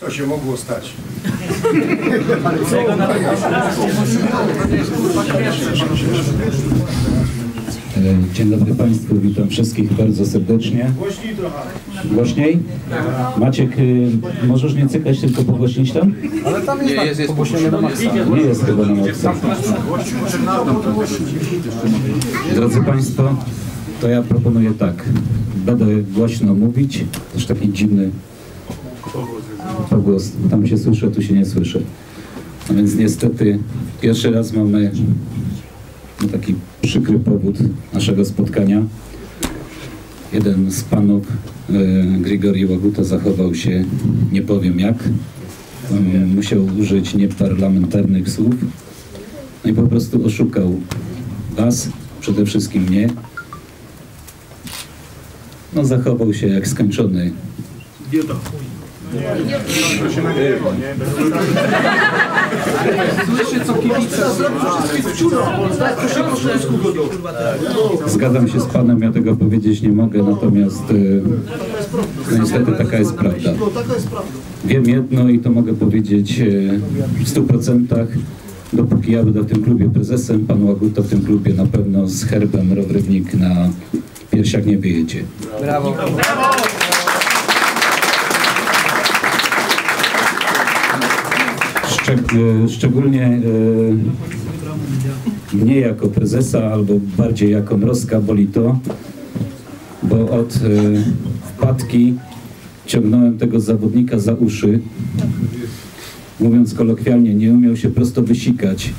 To się mogło stać. Dzień dobry Państwu, witam wszystkich bardzo serdecznie. Głośniej trochę. Głośniej? Maciek, y, możesz nie cykać, tylko pogłośnić tam? Ale tam jest, jest, jest pogłoszenie na maksa. Nie jest chyba na maksa. Drodzy Państwo, to ja proponuję tak. Będę głośno mówić, też taki dziwny pogłos. Tam się słyszę, tu się nie słyszę. A więc niestety pierwszy raz mamy no, taki przykry powód naszego spotkania. Jeden z panów, e, Grigori Łaguta, zachował się, nie powiem jak, musiał użyć nieparlamentarnych słów, no i po prostu oszukał was, przede wszystkim mnie. No zachował się jak skończony Zgadzam się z panem, ja tego powiedzieć nie mogę, natomiast e, no niestety taka jest prawda. Wiem jedno i to mogę powiedzieć e, w stu procentach. Dopóki ja będę w tym klubie prezesem, pan Łaguta w tym klubie na pewno z herbem Rowrywnik na piersiach nie wyjedzie. E, szczególnie e, mnie jako prezesa, albo bardziej jako Mrozka boli to, bo od e, wpadki ciągnąłem tego zawodnika za uszy. Mówiąc kolokwialnie, nie umiał się prosto wysikać.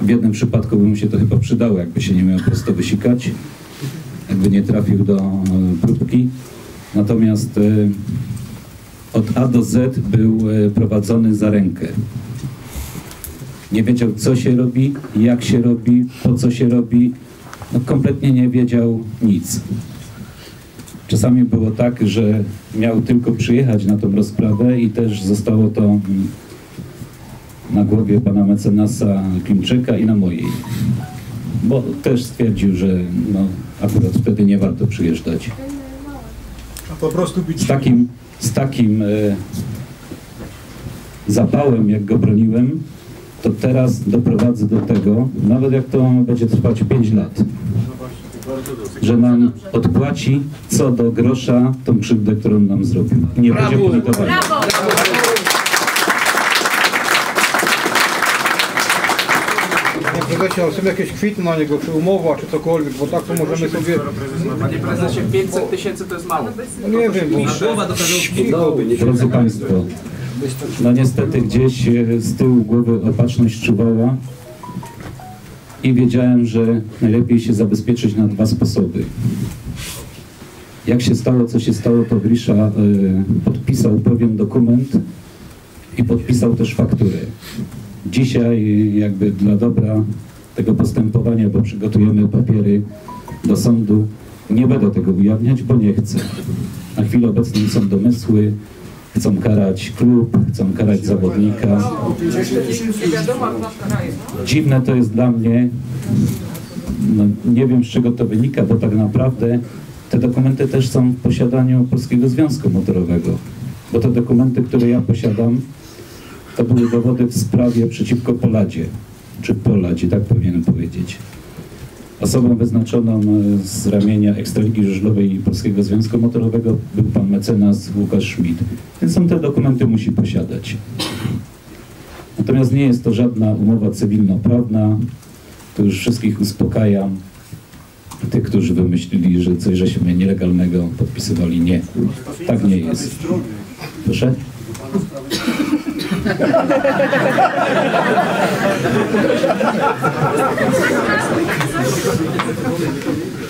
W jednym przypadku by mu się to chyba przydało, jakby się nie umiał prosto wysikać, jakby nie trafił do próbki. Natomiast od A do Z był e, prowadzony za rękę. Nie wiedział, co się robi, jak się robi, po co się robi. No, kompletnie nie wiedział nic. Czasami było tak, że miał tylko przyjechać na tą rozprawę i też zostało to mm, na głowie pana mecenasa Klimczyka i na mojej. Bo też stwierdził, że no, akurat wtedy nie warto przyjeżdżać. Po prostu Z bić. takim, z takim e, zapałem, jak go broniłem, to teraz doprowadzę do tego, nawet jak to będzie trwać 5 lat, że nam odpłaci co do grosza tą krzywdę, którą nam zrobił. Nie będzie politowania. Prezesie, ale są jakieś kwity na niego, czy umowa, czy cokolwiek, bo tak to możemy sobie... Panie prezesie, 500 tysięcy to jest mało. No nie wiem, bo... Drodzy Państwo, no niestety gdzieś e, z tyłu głowy opatrzność czuwała i wiedziałem, że najlepiej się zabezpieczyć na dwa sposoby. Jak się stało, co się stało, to Grisza e, podpisał pewien dokument i podpisał też fakturę. Dzisiaj jakby dla dobra tego postępowania, bo przygotujemy papiery do sądu, nie będę tego ujawniać, bo nie chcę. Na chwilę obecną są domysły, chcą karać klub, chcą karać zawodnika. Dziwne to jest dla mnie, no, nie wiem z czego to wynika, bo tak naprawdę te dokumenty też są w posiadaniu Polskiego Związku Motorowego. Bo te dokumenty, które ja posiadam, to były dowody w sprawie przeciwko Poladzie, czy Poladzie, tak powinienem powiedzieć. Osobą wyznaczoną e, z ramienia Ekstraligi Żużlowej i Polskiego Związku Motorowego był pan mecenas Łukasz Schmidt. Więc on te dokumenty musi posiadać. Natomiast nie jest to żadna umowa cywilnoprawna. Tu już wszystkich uspokajam. Tych, którzy wymyślili, że coś żeśmy nielegalnego podpisywali. Nie. Tak nie jest. Proszę? ハハハハ!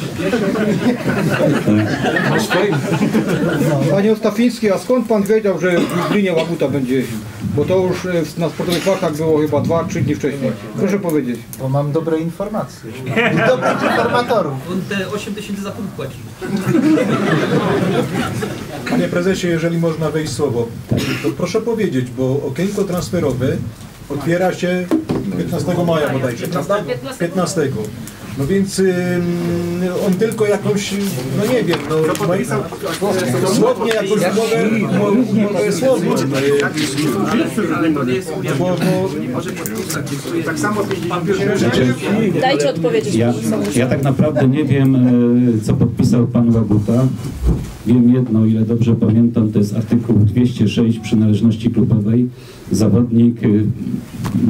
Panie Ostafiński, a skąd pan wiedział, że w Lublinie Łaguta będzie jeździł? Bo to już e, na sportowych faktach było chyba 2-3 dni wcześniej. Proszę powiedzieć. Bo mam dobre informacje. I dobrych informatorów. On te 8 tysięcy za punkt płaci. Panie prezesie, jeżeli można wejść słowo, to proszę powiedzieć, bo okienko transferowe otwiera się 15 maja bodajże, prawda? 15. No więc ym, on tylko jakąś, no nie wiem, no, i słownie jakąś umowę, umowę, słowną. Tak samo Dajcie odpowiedzieć. Ja, ja tak naprawdę nie wiem, e, co podpisał pan Łabuta. Wiem jedno, o ile dobrze pamiętam, to jest artykuł 206 przynależności klubowej. Zawodnik e,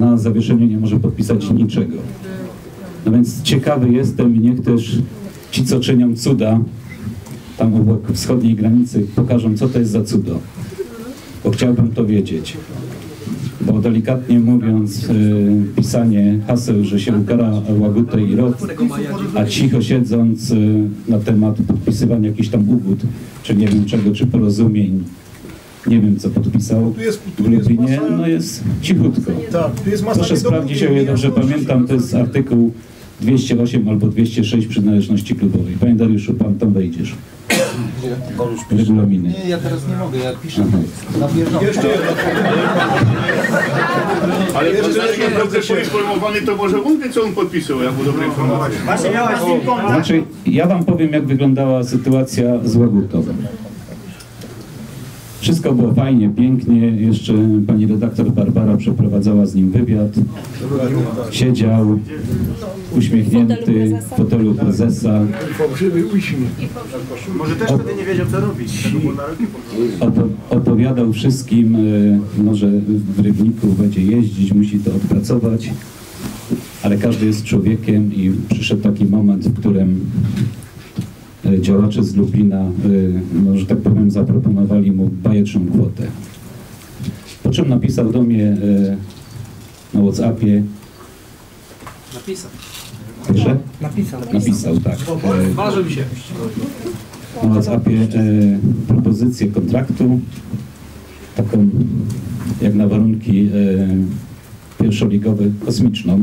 na zawieszeniu nie może podpisać niczego. No więc ciekawy jestem i niech też ci, co czynią cuda tam obok wschodniej granicy, pokażą, co to jest za cudo. Bo chciałbym to wiedzieć. Bo delikatnie mówiąc, y, pisanie haseł, że się ukara Łagutę i ROT, a cicho siedząc y, na temat podpisywania jakichś tam ugód, czy nie wiem czego, czy porozumień, nie wiem co podpisał Tu jest- tu w jest Lublinie, masa- no jest cichutko. tak, tu jest masa Proszę sprawdzić, o ile niedomówień, dobrze ja to- pamiętam, to jest artykuł 208 albo 206 przynależności klubowej. Panie Dariuszu, pan tam wejdziesz. Regulaminy. Nie, ja teraz nie mogę, ja piszę Aha. na bieżąco. Jeszcze jedno. Ale Jeszcze dobrze proszę. poinformowany, to może wie, co on podpisał, jak mu dobre informacje. Znaczy, ja wam powiem, jak wyglądała sytuacja z Łagutą. Wszystko było fajnie, pięknie. Jeszcze pani redaktor Barbara przeprowadzała z nim wywiad. Siedział uśmiechnięty w fotelu prezesa. Może też wtedy nie wiedział co robić. Opo- opowiadał wszystkim, e, no, że w Rybniku będzie jeździć, musi to odpracować, ale każdy jest człowiekiem i przyszedł taki moment, w którym działacze z Lublina, e, no, że tak powiem, zaproponowali mu bajeczną kwotę. Po czym napisał do mnie e, na Whatsappie, napisał. proszę? Napisał. Napisał, tak. E, Marzy mi się. na WhatsAppie e, propozycję kontraktu, taką jak na warunki e, pierwszoligowe, kosmiczną.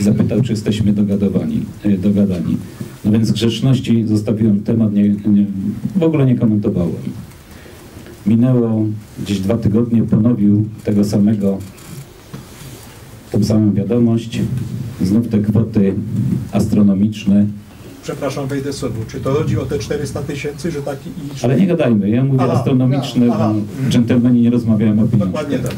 I zapytał, czy jesteśmy dogadowani, e, dogadani. No więc z grzeczności zostawiłem temat, nie, nie, w ogóle nie komentowałem. Minęło gdzieś dwa tygodnie, ponowił tego samego, tą samą wiadomość. Znów te kwoty astronomiczne, Przepraszam, wejdę słowo. Czy to chodzi o te 400 tysięcy, że taki i... Ale nie gadajmy, ja mówię Aha, astronomiczne, aha. bo dżentelmeni nie rozmawiają o pieniądzach. Dokładnie tak.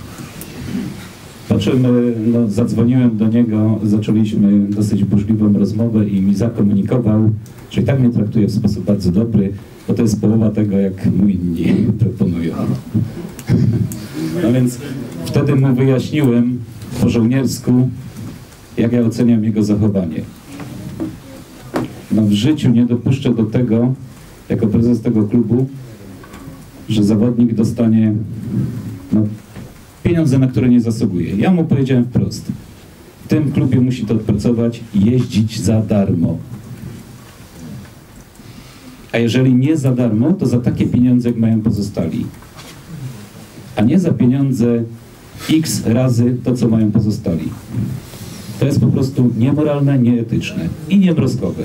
Po czym e, no, zadzwoniłem do niego, zaczęliśmy dosyć burzliwą rozmowę i mi zakomunikował, że i tak mnie traktuje w sposób bardzo dobry, bo to jest połowa tego, jak mu inni proponują. No więc wtedy mu wyjaśniłem po żołniersku, jak ja oceniam jego zachowanie. No w życiu nie dopuszczę do tego, jako prezes tego klubu, że zawodnik dostanie no, pieniądze, na które nie zasługuje. Ja mu powiedziałem wprost, w tym klubie musi to odpracować, jeździć za darmo. A jeżeli nie za darmo, to za takie pieniądze, jak mają pozostali. A nie za pieniądze x razy to, co mają pozostali. To jest po prostu niemoralne, nieetyczne i niemrozkowe.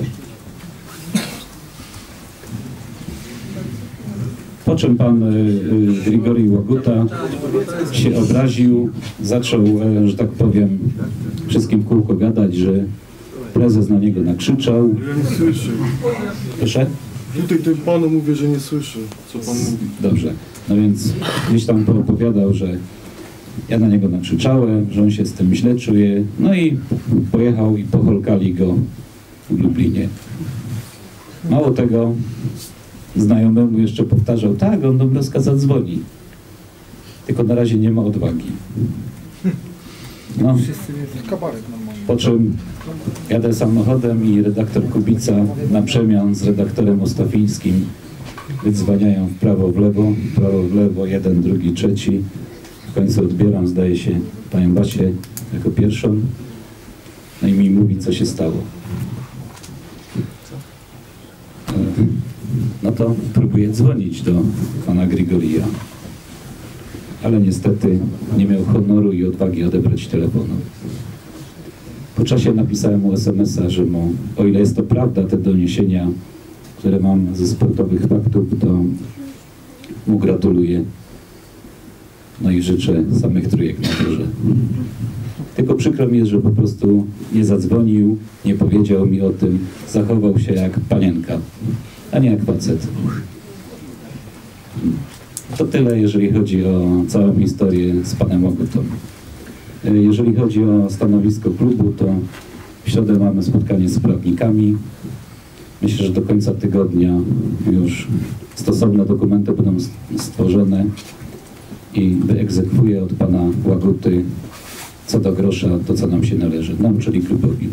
Po czym pan y, y, Grigori Łaguta się obraził, zaczął, e, że tak powiem, wszystkim kółko gadać, że prezes na niego nakrzyczał. Ja nie słyszę. Proszę? Tutaj tym panu mówię, że nie słyszę, co pan mówi. Dobrze. No więc gdzieś tam opowiadał, że ja na niego nakrzyczałem, że on się z tym źle czuje. No i pojechał i pocholkali go w Lublinie. Mało tego, znajomemu jeszcze powtarzał, tak, on do Mrozka zadzwoni. Tylko na razie nie ma odwagi. No, po czym jadę samochodem i redaktor Kubica na przemian z redaktorem Ostafińskim wydzwaniają w prawo, w lewo, w prawo, w lewo, jeden, drugi, trzeci. W końcu odbieram, zdaje się, panią Basię jako pierwszą. No i mi mówi, co się stało. E, No to próbuję dzwonić do pana Grigoria. Ale niestety nie miał honoru i odwagi odebrać telefonu. Po czasie napisałem mu SMS-a, że mu, o ile jest to prawda, te doniesienia, które mam ze sportowych faktów, to mu gratuluję. No i życzę samych trójek na torze. Tylko przykro mi jest, że po prostu nie zadzwonił, nie powiedział mi o tym, zachował się jak panienka, a nie jak facet. To tyle, jeżeli chodzi o całą historię z panem Łagutą. Jeżeli chodzi o stanowisko klubu, to w środę mamy spotkanie z prawnikami. Myślę, że do końca tygodnia już stosowne dokumenty będą stworzone i wyegzekwuję od pana Łaguty co do grosza to, co nam się należy, nam, czyli klubowi.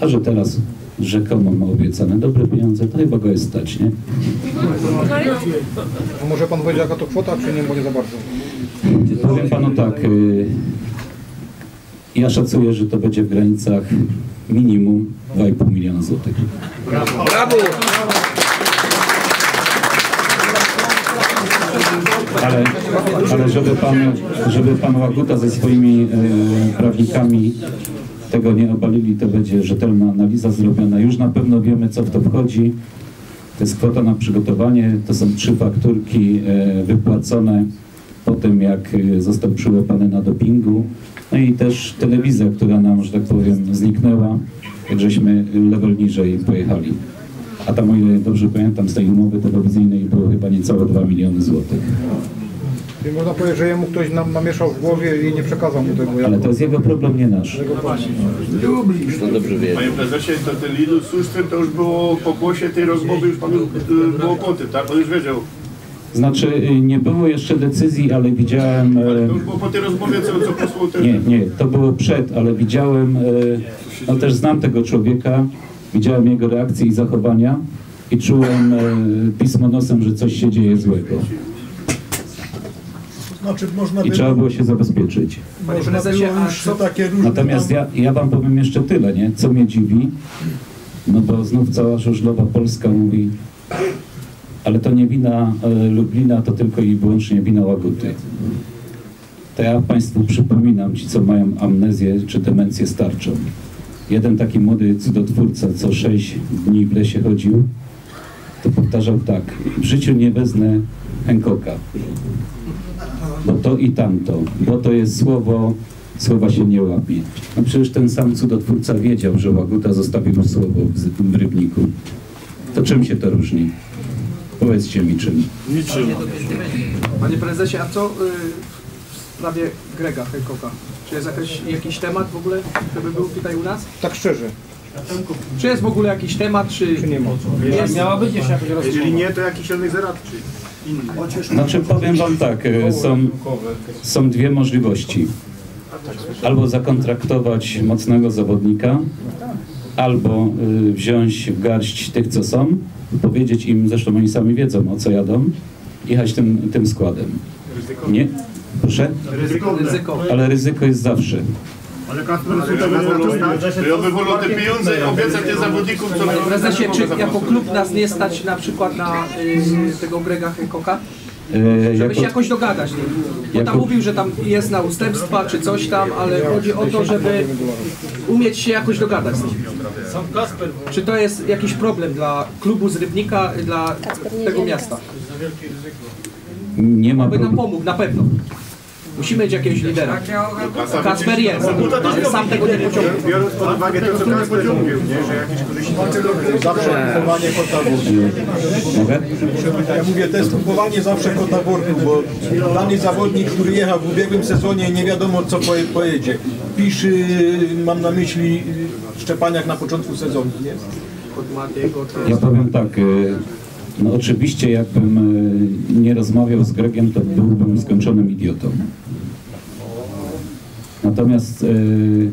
A że teraz rzekomo ma obiecane dobre pieniądze, to chyba go jest stać, nie? A może pan powiedzieć jaka to kwota, czy nie, bo nie za bardzo? Powiem panu tak, y, ja szacuję, że to będzie w granicach minimum 2,5 miliona złotych. Ale, ale żeby, pan, żeby pan Łaguta ze swoimi e, prawnikami tego nie obalili, to będzie rzetelna analiza zrobiona. Już na pewno wiemy, co w to wchodzi. To jest kwota na przygotowanie, to są trzy fakturki e, wypłacone po tym, jak e, został przyłapany na dopingu. No i też telewizja, która nam, że tak powiem, zniknęła, jak żeśmy level niżej pojechali. A tam, o ile dobrze pamiętam, z tej umowy telewizyjnej było chyba niecałe 2 miliony złotych. Czyli można powiedzieć, że jemu ktoś nam namieszał w głowie i nie przekazał mu tego. Ale to jest jego problem, nie nasz. Panie prezesie, to ten Lidl z Suszcem to już było po głosie tej rozmowy, już panu y, było po tym, tak? On już wiedział. Znaczy, y, nie było jeszcze decyzji, ale widziałem... Ale to już było po tej rozmowie, co, co posłał ten... Nie, nie, to było przed, ale widziałem, no też znam tego człowieka, widziałem jego reakcje i zachowania i czułem pismo nosem, że coś się dzieje złego Znaczy można i by, trzeba było się zabezpieczyć. Panie można prezesie, a co, takie różne Natomiast tam- ja, ja wam powiem jeszcze tyle, nie? Co mnie dziwi, no bo znów cała żużlowa Polska mówi, ale to nie wina e, Lublina, to tylko i wyłącznie wina Łaguty. To ja Państwu przypominam, ci co mają amnezję czy demencję starczą. Jeden taki młody cudotwórca, co sześć dni w lesie chodził, to powtarzał tak, w życiu nie wezmę Henkoka, bo to i tamto, bo to jest słowo, słowa się nie łapie. No przecież ten sam cudotwórca wiedział, że Łaguta zostawił słowo w, Rybniku. To czym się to różni? Powiedzcie mi czym. Niczym. panie prezesie, a co y, w sprawie Grega Hancocka? Czy jest jakiś, jakiś temat w ogóle, żeby był tutaj u nas? Tak szczerze, Czy jest w ogóle jakiś temat, czy... czy nie ma? Jest, Miała być jeszcze jakaś rozmowa. Jeżeli nie, to jakiś inny zaradczy. Znaczy powiem wam tak, e, są, są dwie możliwości. Albo zakontraktować mocnego zawodnika, albo y, wziąć w garść tych, co są, powiedzieć im, zresztą oni sami wiedzą, o co jadą, jechać tym, tym składem. Nie? Proszę? Ale ryzyko jest zawsze. To ja wywolą te pieniądze i obiecać tym zawodnikom, co... Panie prezesie, czy jako klub nas nie stać na przykład na y, tego Grega Hancocka? E, Żeby jako- się jakoś dogadać. nie? Bo tam jako- mówił, że tam jest na ustępstwa czy coś tam, ale chodzi o to, żeby umieć się jakoś dogadać z nim. Czy to jest jakiś problem dla klubu z Rybnika, dla tego miasta? nie ma By nam pomógł, na pewno. Musimy mieć jakiegoś lidera. Kasper jest, ale sam tego nie pociągnie. Biorąc pod uwagę to, co Kasper mówił, nie? że jakiś koleś... Zawsze kupowanie kota? Ja mówię, to jest kupowanie zawsze kota bo dany zawodnik, który jechał w ubiegłym sezonie, nie wiadomo co poje, pojedzie. Piszy, mam na myśli Szczepaniak na początku sezonu, nie? Ja powiem tak, y, no oczywiście jakbym y, nie rozmawiał z Gregiem, to byłbym skończonym idiotą. Natomiast y,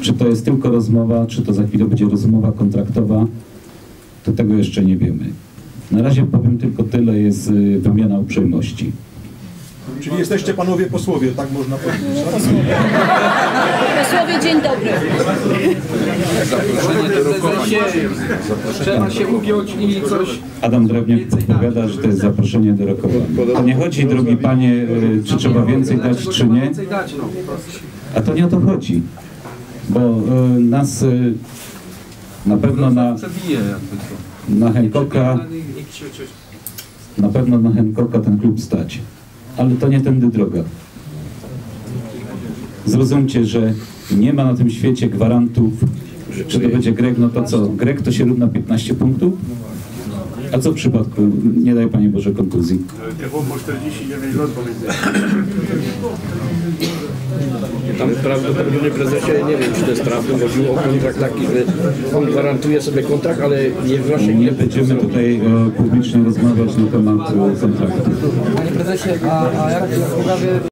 czy to jest tylko rozmowa, czy to za chwilę będzie rozmowa kontraktowa, to tego jeszcze nie wiemy. Na razie powiem tylko tyle, jest y, wymiana uprzejmości. Czyli jesteście panowie posłowie, tak można powiedzieć. Posłowie, dzień dobry. prezesie trzeba się ugiąć i coś... Adam Drewniak podpowiada, że to jest zaproszenie do rokowania. To nie chodzi, drogi panie, y, czy trzeba więcej dać, czy nie. więcej dać, no. A to nie o to chodzi, bo y, nas y, na pewno na, na Hancocka, na pewno na Hancocka ten klub stać, ale to nie tędy droga. Zrozumcie, że nie ma na tym świecie gwarantów, że to będzie grek. no to co, grek to się równa 15 punktów? A co w przypadku, nie daj Panie Boże, kontuzji? Nie było po 49 lat pomiędzy. Tam prawdopodobnie prezesie, nie wiem czy to jest prawda, chodziło o kontrakt taki, że on gwarantuje sobie kontrakt, ale nie wnosi Nie będziemy tutaj e, publicznie rozmawiać na temat e, kontraktu. Panie prezesie, a, a jak w sprawie